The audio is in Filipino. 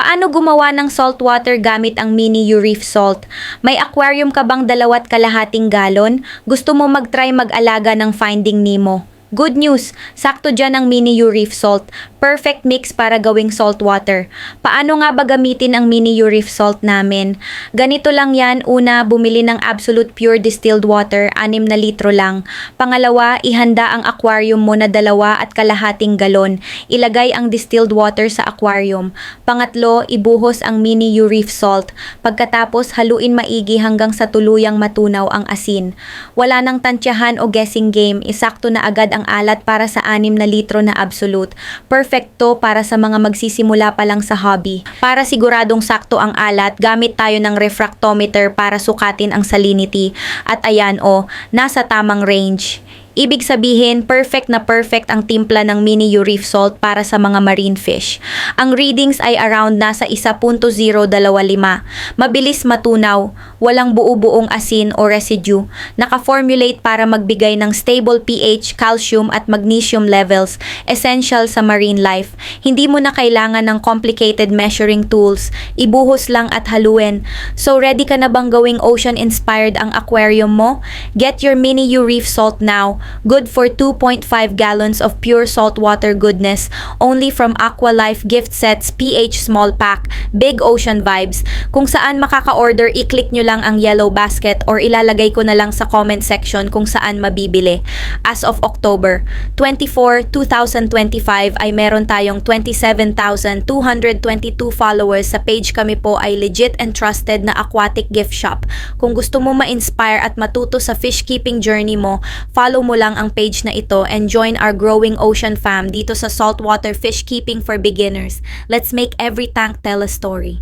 Paano gumawa ng saltwater gamit ang mini Reef Salt? May aquarium ka bang dalawat kalahating galon? Gusto mo mag-try mag-alaga ng Finding Nemo? Good news! Sakto dyan ang mini Reef Salt. Perfect mix para gawing saltwater. Paano nga ba gamitin ang mini Reef Salt namin? Ganito lang yan. Una, bumili ng absolute pure distilled water, 6 na litro lang. Pangalawa, ihanda ang aquarium mo na dalawa at kalahating galon. Ilagay ang distilled water sa aquarium. Pangatlo, ibuhos ang mini Reef Salt. Pagkatapos, haluin maigi hanggang sa tuluyang matunaw ang asin. Wala nang tantyahan o guessing game, isakto na agad ang alat para sa 6 na litro na absolute. Perfecto para sa mga magsisimula pa lang sa hobby. Para siguradong sakto ang alat, gamit tayo ng refractometer para sukatin ang salinity. At ayan o, nasa tamang range. Ibig sabihin, perfect na perfect ang timpla ng mini Reef Salt para sa mga marine fish. Ang readings ay around nasa 1.025. Mabilis matunaw, walang buo-buong asin o residue. Naka-formulate para magbigay ng stable pH, calcium at magnesium levels, essential sa marine life. Hindi mo na kailangan ng complicated measuring tools. Ibuhos lang at haluin. So ready ka na bang gawing ocean-inspired ang aquarium mo? Get your mini Reef Salt now. Good for 2.5 gallons of pure saltwater goodness. Only from Aqualife Gift Sets PH Small Pack. Big Ocean Vibes. Kung saan makaka-order, i-click nyo lang ang yellow basket or ilalagay ko na lang sa comment section kung saan mabibili. As of October 24, 2025 ay meron tayong 27,222 followers sa page kami po ay legit and trusted na aquatic gift shop. Kung gusto mo ma-inspire at matuto sa fish keeping journey mo, follow mo lang ang page na ito and join our growing ocean fam dito sa Saltwater Fish Keeping for Beginners. Let's make every tank tell a story.